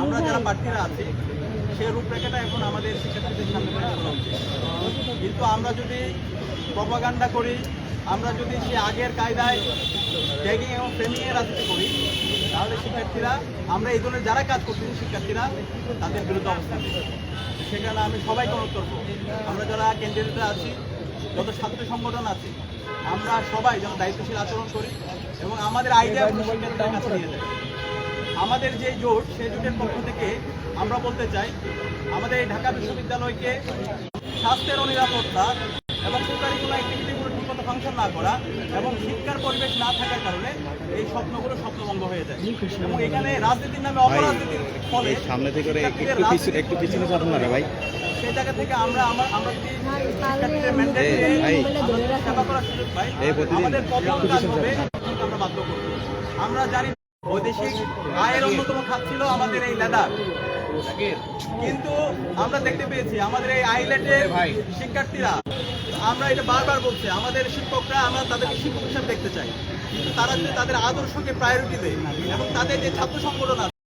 আমরা যারা প্রার্থীরা আছি, সে রূপরেখাটা এখন আমাদের শিক্ষার্থীদের সামনে করা উচিত। কিন্তু আমরা যদি প্রপাগান্ডা করি, আমরা যদি সে আগের কায়দায় ট্যাগিং এবং ফ্রেমিংয়ের রাজনীতি করি, তাহলে শিক্ষার্থীরা, আমরা এই ধরনের যারা কাজ করতেছি শিক্ষার্থীরা তাদের বিরুদ্ধে অবস্থান সেখানে আমি সবাইকে অনুরোধ করব, আমরা যারা ক্যান্ডিডেটরা আছি, যত ছাত্র সংগঠন আছে, আমরা সবাই যেন দায়িত্বশীল আচরণ করি এবং আমাদের আইডিয়া শিক্ষার্থীদের কাছে নিয়ে যাই। আমাদের যে জোট সেই জোটের পক্ষ থেকে আমরা বলতে চাই আমাদের এই ঢাকা বিশ্ববিদ্যালয়কে স্বাস্থ্যের অনিরাপত্তা এবং সরকারি কোনো অ্যাক্টিভিটিগুলো ঠিকমতো ফাংশন না করা এবং শিক্ষার পরিবেশ না থাকার কারণে এই স্বপ্নগুলো স্বপ্নভঙ্গ হয়ে যায়। এবং এখানে রাজনীতির নামে অপরাজনীতির ফলে সামনে থেকে একটু পিছনে যাবেন না ভাই। সেই জায়গা থেকে আমরা আমরা যদি শিক্ষার্থীদের সেবা করার সুযোগ পাই। এই আমাদের প্রথম কাজ হবে আমরা বাধ্য করব। আমরা জানি বৈদেশিক আয়ের অন্যতম খাত ছিল আমাদের এই লেদার। কিন্তু আমরা দেখতে পেয়েছি, আমাদের এই আইল্যান্ডের শিক্ষার্থীরা, আমরা এটা বারবার বলছি, আমাদের শিক্ষকরা, আমরা তাদেরকে শিক্ষক হিসাবে দেখতে চাই। কিন্তু তারা তাদের আদর্শকে প্রায়োরিটি দেয়, এবং তাদের যে ছাত্র সংগঠন